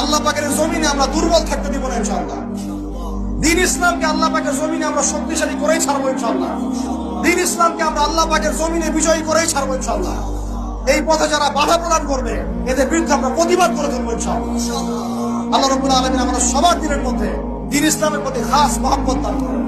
আল্লাহ পাকের জমিনে আমরা দুর্বল থাকতে দিব না, ইনশাআল্লাহ। দিন ইসলামকে আল্লাহ পাকের জমিনে আমরা শক্তিশালী করেই ছাড়বো, ইনশাআল্লাহ। দিন ইসলামকে আমরা আল্লাহ পাকের জমিনে বিজয়ী করেই ছাড়বো, ইনশাআল্লাহ। এই পথে যারা বাধা প্রদান করবে, এদের বিরুদ্ধে আমরা প্রতিবাদ করে ধরবো, ইনশাআল্লাহ। আল্লাহ রবুল্লাহ আলমিন আমাদের সবার দিনের মধ্যে দিন ইসলামের প্রতি খাস মহব্বত দান করেন।